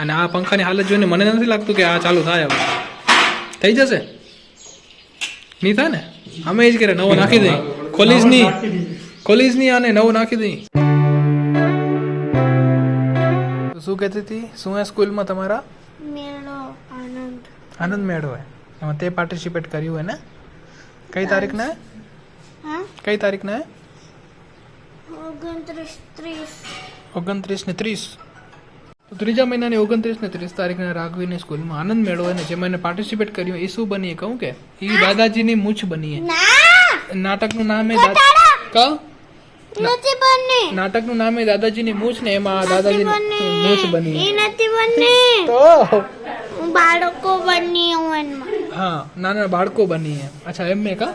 અને આ પંખાની હાલત જોઈને મને નથી લાગતું કે આ ચાલુ થાય હવે. થઈ જશે? નહીં થાય ને? અમે જ કરે નવો નાખી દઈ ખોલીશ નહીં આને નવો નાખી દઈ શું કહેતી હતી? શું એ સ્કૂલમાં તમારા? આનંદ. મેળો હોય એમાં તે પાર્ટિસિપેટ કર્યું હોય ને? કઈ તારીખને હા? કઈ તારીખને ઓગણત્રીસ ત્રીસ. ઓગણત્રીસ ને ત્રીસ. તો ત્રીજા મહિનાની ઓગણત્રીસ ને ત્રીસ તારીખના રાઘવીને સ્કૂલમાં આનંદ મેળો અને જેમાં એને પાર્ટિસિપેટ કર્યું એ શું બનીએ? કહું કે? એ દાદાજીની મૂછ બનીએ. નાટકનું નામ એ નાટકનું નામ એ દાદાજીની મૂછ ને એમાં દાદાજીની મૂછ બની નથી બની તો? બાળકો બની હા નાના બાળકો બની અચ્છા એમ મેં કા?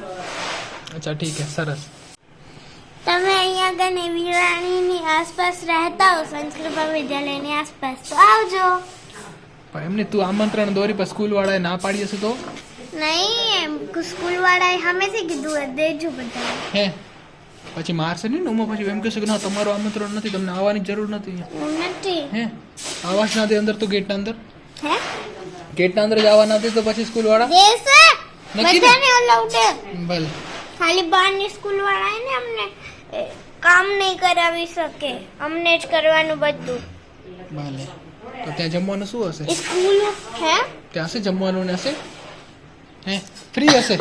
અચ્છા ઠીક છે સરસ. આગળ વિરાણીની આસપાસ રહેતા હો સંસ્કૃત વિદ્યાલયની આસપાસ. તો આવજો. પણ એમને તું આમંત્રણ દોરી પર સ્કૂલ વાળાએ ના પાડી હશે તો? નહીં એમ સ્કૂલ વાળાએ સામેથી કીધું દેજો બધા હે? પછી મારશે નહીં ઉમા? પછી એમ કહેશે કે ના તમારું આમંત્રણ નથી તમને આવવાની જરૂર નથી નથી. હે? આવાસ ના દે અંદર તો ગેટના અંદર? હે? ગેટના અંદર જવા ના દે તો પછી સ્કૂલ વાળા? બધાને અલાઉડ. ભલે. ખાલી બહારની સ્કૂલ વાળા ને અમને કામ નહીં કરાવી શકે. અમને જ કરવાનું બધું. ભલે. તો ત્યાં જમવાનું શું હશે? સ્કૂલ હે? ત્યાં હશે જમવાનું ને હશે? હે? ફ્રી હશે?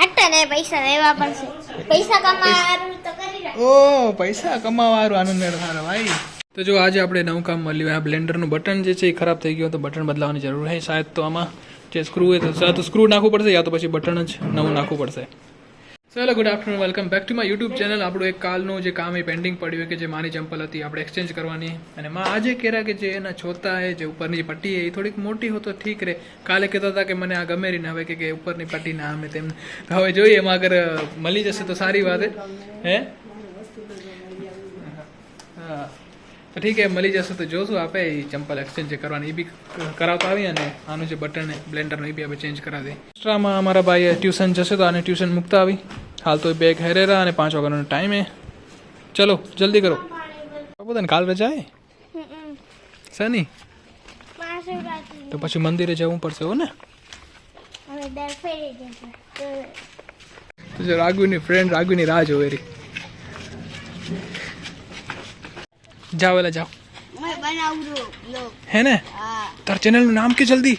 હટા ને પૈસા લેવા પડશે. પૈસા કમાવાનું તો કરી ઓ પૈસા કમાવાનું આનંદ મેળ સારા ભાઈ. તો જો આજે આપણે નવું કામ મળ્યું આ બ્લેન્ડરનું બટન જે છે એ ખરાબ થઈ ગયું તો બટન બદલાવાની જરૂર છે શાયદ તો આમાં જે સ્ક્રૂ હોય તો તો સ્ક્રૂ નાખવું પડશે યા તો પછી બટન જ નવું નાખવું પડશે? ચાલો good afternoon welcome back to my YouTube channel આપણું એક કાલનું જે કામ એ પેન્ડિંગ પડ્યું કે જે મારી ચંપલ હતી, આપણે એક્સચેન્જ કરવાની. અને માં આજે કહેરા કે જે એના છોતા હે જે ઉપરની જે પટ્ટી હે એ થોડીક મોટી હો તો ઠીક રહે કાલે કહેતા હતા કે મને આ ગમે રહીને હવે કે ઉપરની પટ્ટી ના અમે તેમ હવે જોઈએ, એમાં અગર મળી જશે તો સારી વાત હે? હા. તો ઠીક છે મળી જશે તો જોશું આપે એ ચંપલ એક્સચેન્જ કરવાની એ બી કરાવતા આવી અને આનું જે બટન બ્લેન્ડરનું એ બી આપણે ચેન્જ કરાવી એક્સ્ટ્રામાં અમારા ભાઈ ટ્યુશન જશે તો આને ટ્યુશન મૂકતા આવી. હાલ તો બેગ હેરેરા અને પાંચ વાગ્યાનો ટાઈમ એ. ચલો જલ્દી કરો. બધાને કાલ રજા એ શની? તો પછી મંદિરે જવું પડશે હો ને? તો જો રાઘુની ફ્રેન્ડ રાગુની રાહ જોવે રહી. જાઓ એલા જાઓ. મેં બનાવું લો. હે ને? તાર ચેનલનું નામ કે જલ્દી?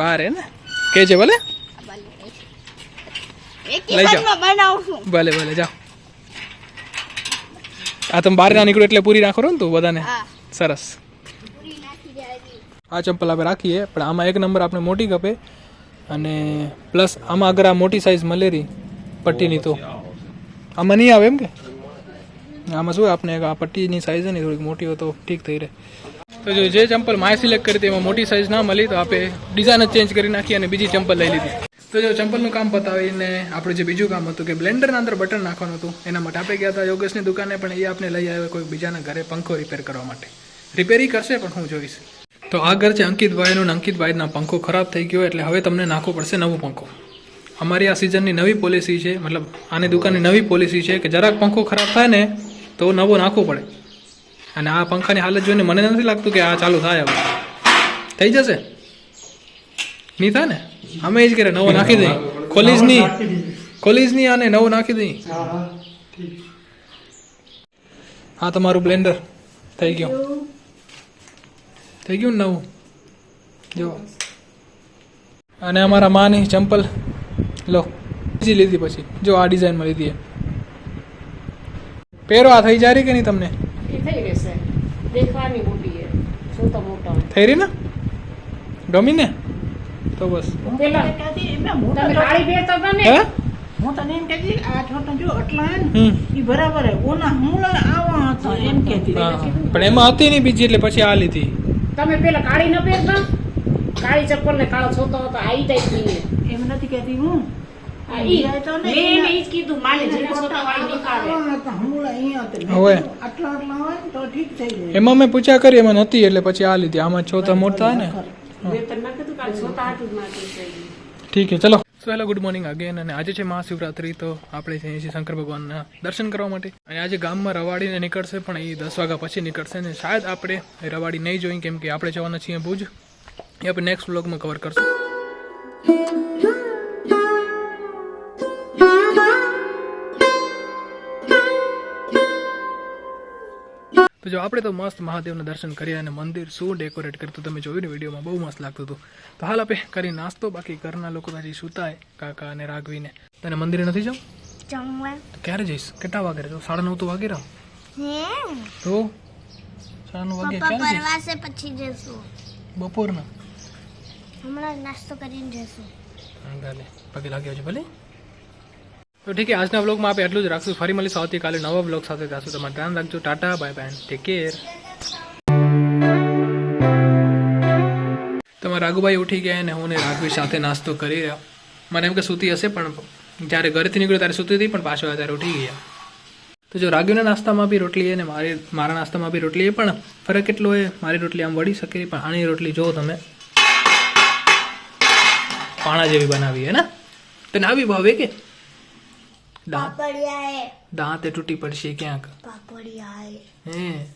વાર હે ને. કે છે ભલે? લઈ જાઓ. દિવસમાં બનાવું છું. ભલે ભલે જાઓ. આ તમે બહાર ના નીકળો એટલે પૂરી નાખો ને તું બધાને. સરસ. પૂરી નાખી દેવાની આ ચંપલ આપણે રાખીએ પણ આમાં એક નંબર આપણે મોટી કપે અને પ્લસ આમાં અગર આ મોટી સાઇઝ મલેરી પટ્ટીની તો. આમાં નહીં આવે એમ કે? આમાં શું આપણે આ પટ્ટીની સાઇઝ ને, થોડીક મોટી હોય તો ઠીક થઈ રહે. તો જો જે ચંપલ માય સિલેક્ટ કરી એમાં મોટી સાઇઝ ના મળી, તો આપણે ડિઝાઇન જ ચેન્જ કરી નાખી અને બીજી ચંપલ લઈ લીધી. તો જો ચંપલનું કામ પતાવીને આપણું જે બીજું કામ હતું કે બ્લેન્ડરના અંદર બટન નાખવાનું હતું, એના માટે આપણે ગયા હતા યોગેશની દુકાને, પણ એ આપણે લઈ આવ્યો કોઈ બીજાના ઘરે પંખો રિપેર કરવા માટે. રિપેરી કરશે, પણ હું જોઈશ. તો આ ઘર છે અંકિતભાઈનું અંકિતભાઈના પંખો ખરાબ થઈ ગયો, એટલે હવે તમને નાખવો પડશે નવો પંખો. અમારી આ સિઝનની નવી પોલિસી છે, મતલબ આની દુકાનની નવી પોલિસી છે કે જરાક પંખો ખરાબ થાય ને તો નવો નાખવો પડે. અને આ પંખાની હાલત જોઈને મને નથી લાગતું કે આ ચાલુ થાય હવે. થઈ જશે? નહીં થાય ને? અમે જ કરે નવો નાખી દઈ ખોલીશ નહીં ખોલીશ નહીં આને નવો નાખી દઈ હા, તમારું બ્લેન્ડર થઈ ગયું. થઈ ગયું ને નવું? જો. અને અમારા માની ચંપલ, લો. બીજી લીધી પછી. જો આ ડિઝાઇનમાં લીધી પહેરો આ થઈ જાય કે નહીં તમને? એ થઈ રહેશે. દેખવાની મોટી છે શું તો મોટો. થઈ રહી ને? ગમી ને? તો બસ. પેલા. હું તમે કાળી પહેરતા હતા ને હું? તને એમ કહેતી આ છોટો જો આટલા ઈ બરાબર હે. ઓના હું આવા હતા એમ કહેતી પણ એમાં હતી નહીં બીજી એટલે પછી આ લીધી. તમે પેલા કાળી ન પહેરતા? કાળી ચપ્પલ ને કાળો છોતો હતો આવી જાય ટાઈપ એમ નથી કહેતી હું. એમાં મેં પૂછ્યા કરી એમાં નથી એટલે પછી આ લીધી. આમાં છોતા મોટા થાય ને. ઠીક છે ચલો. So hello good morning again અને આજે છે મહાશિવરાત્રી તો આપણે જઈએ છીએ શંકર ભગવાનના દર્શન કરવા માટે. અને આજે ગામમાં રવાડીને નીકળશે પણ એ દસ વાગ્યા પછી નીકળશે. ને શાયદ આપણે રવાડી નહીં જોઈએ કેમ કે આપણે જવાના છીએ ભુજ. એ આપણે નેક્સ્ટ વ્લોગમાં કવર કરશું. તો જો આપણે તો મસ્ત મહાદેવના દર્શન કર્યા અને મંદિર શું ડેકોરેટ કર્યું હતું તમે જોયું ને વિડીયોમાં? બહુ મસ્ત લાગતું હતું. તો હાલ આપણે કરી નાસ્તો. બાકી ઘરના લોકો પછી હજી સૂતા કાકા અને રાઘવીને. તને મંદિરે નથી જવું? ક્યારે જઈશ? કેટલા વાગે? તો સાડા નવ તો વાગે રહો. તો સાડા નવ વાગે ક્યારે પછી જઈશું બપોરના. હમણાં નાસ્તો કરીને જશું. ભલે પગે લાગ્યો છે ભલે. તો ઠીક આજના બ્લોગમાં આપણે એટલું જ રાખશું. ફરી મળીશું આવતીકાલે નવા બ્લોગ સાથે. જાશું તમારે ધ્યાન રાખજો. Tata, bye bye take care તમારા રાઘુભાઈ ઉઠી ગયા અને હું ને રાઘવી સાથે નાસ્તો કરી રહ્યા. મને એમ કે સૂતી હશે, પણ જ્યારે ઘરેથી નીકળ્યો ત્યારે સૂતી હતી, પણ પાછો ત્યારે ઉઠી ગયા. તો જો રાઘવીના નાસ્તામાં બી રોટલી અને મારી મારા નાસ્તામાં બી રોટલી એ પણ ફરક એટલો એ, મારી રોટલી આમ વળી શકે પણ આની રોટલી જો તમે. પાણા જેવી બનાવી હે ને? તને આવી ભાવે કે? દાંત દાંતે તૂટી પડશે ક્યાંક. પાપડિયા હે.